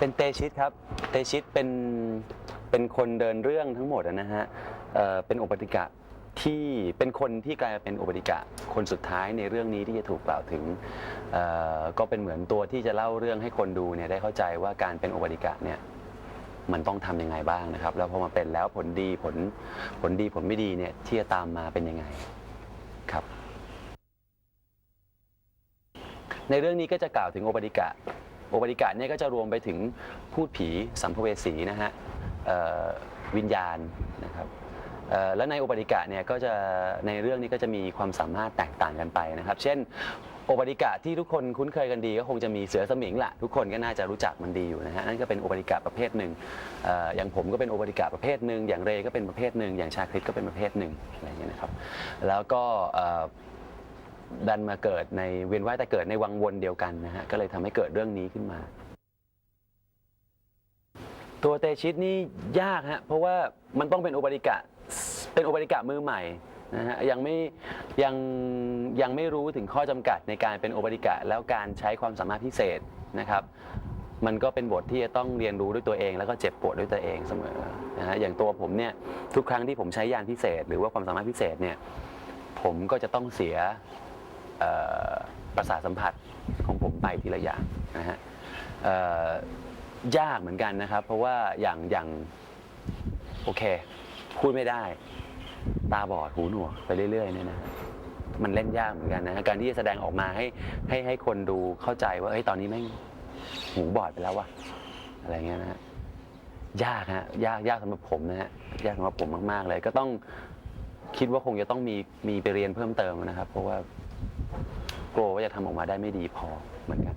เป็นเตชิตครับ เตชิตเป็นเป็นคนเดินเรื่องทั้งหมดนะฮะเอ่อเป็นอุปติกะที่เป็นคนที่กลายเป็นอุปติกะคนสุดท้ายในเรื่องนี้ที่จะถูกกล่าวถึงเอ่อก็เป็นเหมือนตัวที่จะเล่าเรื่องให้คนดูเนี่ยได้เข้าใจว่าการเป็นอุปติกะเนี่ยมันต้องทำยังไงบ้างนะครับ แล้วพอมาเป็นแล้วผลดีผลผลดีผลไม่ดีเนี่ยที่จะตามมาเป็นยังไงครับ ในเรื่องนี้ก็จะกล่าวถึงโอปติกะ โอปติกะเนี่ยก็จะรวมไปถึงพูดผีสัมภเวสีนะฮะวิญญาณนะครับและในโอปติกะเนี่ยก็จะในเรื่องนี้ก็จะมีความสามารถแตกต่างกันไปนะครับ เช่นโอปติกะที่ทุกคนคุ้นเคยกันดีก็คงจะมีเสือสมิงละทุกคนก็น่าจะรู้จักมันดีอยู่นะฮะนั่นก็เป็นโอปติกะประเภทหนึ่งอย่างผมก็เป็นโอปติกะประเภทหนึ่งอย่างเรก็เป็นประเภทหนึ่งอย่างชาคริตก็เป็นประเภทหนึ่งอะไรอย่างเงี้ยนะครับแล้วก็ ดันมาเกิดในเวียนว่ายแต่เกิดในวังวนเดียวกันนะฮะก็เลยทำให้เกิดเรื่องนี้ขึ้นมา ตัวเตชิตนี่ยากฮะเพราะว่ามันต้องเป็นอุปริกะเป็นอุปริกะมือใหม่นะฮะยังไม่ยังยังไม่รู้ถึงข้อจำกัดในการเป็นอุปริกะแล้วการใช้ความสามารถพิเศษนะครับมันก็เป็นบทที่จะต้องเรียนรู้ด้วยตัวเอง แล้วก็เจ็บปวดด้วยตัวเองเสมอนะฮะอย่างตัวผมเนี่ยทุกครั้งที่ผมใช้ยานพิเศษ หรือว่าความสามารถพิเศษเนี่ยผมก็จะต้องเสีย ประสาทสัมผัสของผมไปทีละอย่างนะฮะยากเหมือนกันนะครับ เพราะว่าอย่างอย่างโอเค พูดไม่ได้ ตาบอดหูหนวกไปเรื่อยๆเนี่ยนะมันเล่นยากเหมือนกันนะฮะการที่จะแสดงออกมาให้ให้ให้คนดูเข้าใจว่าเฮ้ยตอนนี้แม่งหูบอดไปแล้ววะอะไรเงี้ยนะฮะยากฮะยากยากสำหรับผมนะฮะยากสำหรับผมมากๆเลย ก็ต้องคิดว่าคงจะต้องมีมีไปเรียนเพิ่มเติมนะครับ เพราะว่า กลัวว่าจะทำออกมาได้ไม่ดีพอเหมือนกัน